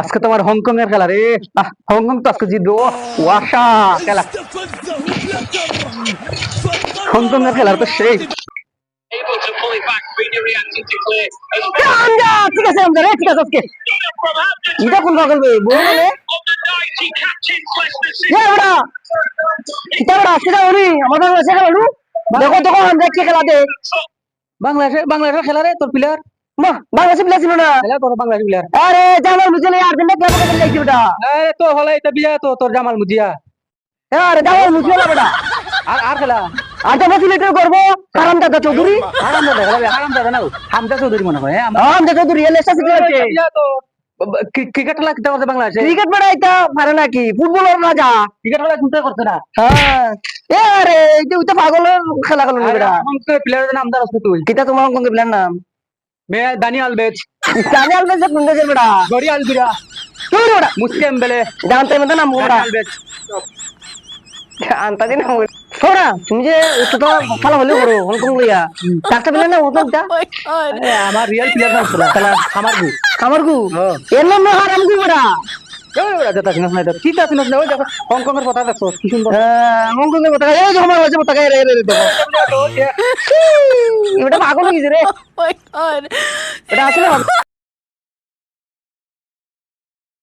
আজকে তোমার হংকং এর খেলা রে। হংকং তো আজকে জিতবে, ও ওয়াশা খেলা। হংকং এর খেলা তো সেই ঠিক আছে কোন খেলা দে। খেলা রে, তোর প্লেয়ার বাংলাদেশে প্লেয়ার ছিল না। খেলা তোর বাংলাদেশি প্লেয়ার আরে জামাল মুজিয়া আর্জেন্টিনা ক্লাব থেকে লাইছি বেটা আরে তো হলে এটা বিয়া তো তোর জামাল মুজিয়া। আরে জামাল মুজিয়া না বেটা আর আর খেলা? আর তো ফ্যাসিলিটি করব? কারণ দাদা চৌধুরী। হারাম দাদা খেলা হারাম দাদা না হামজা চৌধুরী মনে হয় চৌধুরী এল এসটা আছে তো ক্রিকেট খেলা খেলতে পারছে বাংলাদেশে? ক্রিকেট বেড়া এটা পারে নাকি? ফুটবলের রাজা। ক্রিকেট খেলা চিন্তা না? হ্যাঁ। এ আরে পাগলের খেলা খেলো না বেটা প্লেয়ারের নাম দাঁড় আছে তুই কিটা তোমার কোন প্লেয়ার নাম? মতো নাম দানি বেটা আলবেজ আনতা দিন সোনা তুমি যে একটু তো খেলা হলে করো হংকং লইয়া ডাক্তার পেলে না ওটা আমার রিয়েল প্লেয়ার নাম খেলা আমার গু আমার গু। এর নাম না হারাম গু বেটা যেটা চিনস না এটা কি তা চিনস না ওই দেখো দেখো কি সুন্দর। হংকং পতাকা এই যে আমার পতাকা রে রে রে দেখো। এটা পাগল রে Oh my god. এটা আসলে